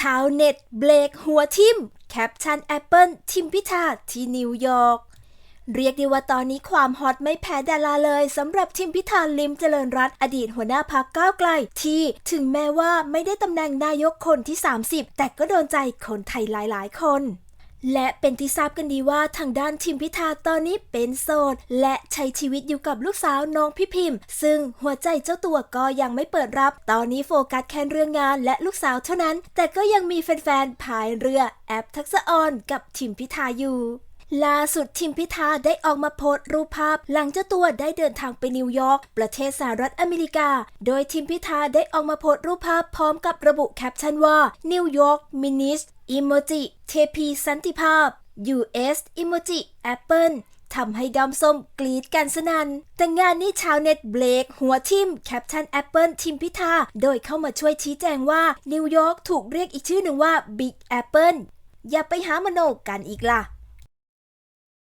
ชาวเน็ตเบรกหัวทิมแคปชั่นแอปเปิลทิมพิธาที่นิวยอร์กเรียกได้ว่าตอนนี้ความฮอตไม่แพ้ดาราเลยสำหรับทิมพิธาลิมเจริญรัตอดีตหัวหน้าพักก้าวไกล ที่ถึงแม้ว่าไม่ได้ตำแหน่งนายกคนที่ 30 แต่ก็โดนใจคนไทยหลาย ๆ คน และเป็นที่ทราบกันดีว่าทางด้านทิมพิธาตอนนี้เป็นโสด และใช้ชีวิตอยู่กับลูกสาวน้องพิพิมพ์ ซึ่งหัวใจเจ้าตัวก็ยังไม่เปิดรับ ตอนนี้โฟกัสแค่เรื่องงานและลูกสาวเท่านั้น แต่ก็ยังมีแฟนๆพายเรือแอปทักษะออนกับทิมพิธาอยู่ ล่าสุดทิมพิธาได้ออกมาโพสต์รูปภาพ หลังเจ้าตัวได้เดินทางไปนิวยอร์กประเทศสหรัฐอเมริกา โดยทิมพิธาได้ออกมาโพสต์รูปภาพพร้อมกับระบุแคปชั่นว่านิวยอร์กมินิสอิโมจิเทพีสันติภาพ US อิโมจิแอปเปิลทำให้ดอมส้มกรีดกันสนันแต่งานนี้ชาวเน็ตเบรกหัวทิมแคปชั่นแอปเปิลทิมพิธา โดยเข้ามาช่วยชี้แจงว่า นิวยอร์กถูกเรียกอีกชื่อหนึ่งว่า Big Apple อย่าไปหามโนกันอีกล่ะ